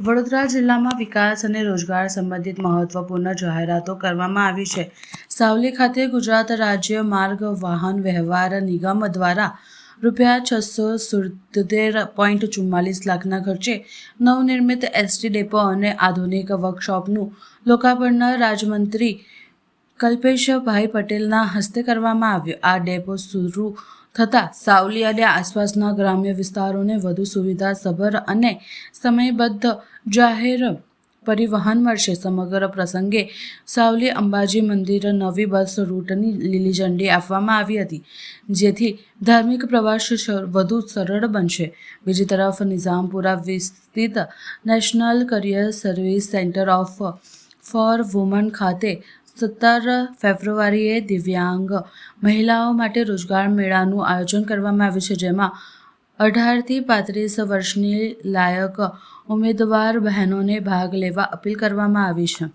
વડોદરા જિલ્લામાં વિકાસ અને રોજગાર સંબંધિત મહત્વપૂર્ણ જાહેરાતો કરવામાં આવી છે. સાવલી ખાતે ગુજરાત રાજ્ય માર્ગ વાહન વ્યવહાર નિગમ દ્વારા રૂપિયા છસો સુડતેર પોઈન્ટ ચુમ્માલીસ લાખના ખર્ચે નવનિર્મિત એસટી ડેપો અને આધુનિક વર્કશોપનું લોકાર્પણ રાજમંત્રી કલ્પેશભાઈ પટેલના હસ્તે કરવામાં આવ્યું. આ ડેપો શરૂ થતાં સાવલી અને આસપાસના ગ્રામ્ય વિસ્તારોને વધુ સુવિધાસભર અને સમયબદ્ધ જાહેર પરિવહન મળશે. સમગ્ર પ્રસંગે સાવલી અંબાજી મંદિર નવી બસ રૂટની લીલી ઝંડી આપવામાં આવી હતી, જેથી ધાર્મિક પ્રવાસ વધુ સરળ બનશે. બીજી તરફ નિઝામપુરા વિસ્તૃત national career service centre of for woman ખાતે સત્તર ફેબ્રુઆરીએ દિવ્યાંગ મહિલાઓ માટે રોજગાર મેળાનું આયોજન કરવામાં આવ્યું છે, જેમાં અઢારથી પાંત્રીસ વર્ષની લાયક ઉમેદવાર બહેનોને ભાગ લેવા અપીલ કરવામાં આવી છે.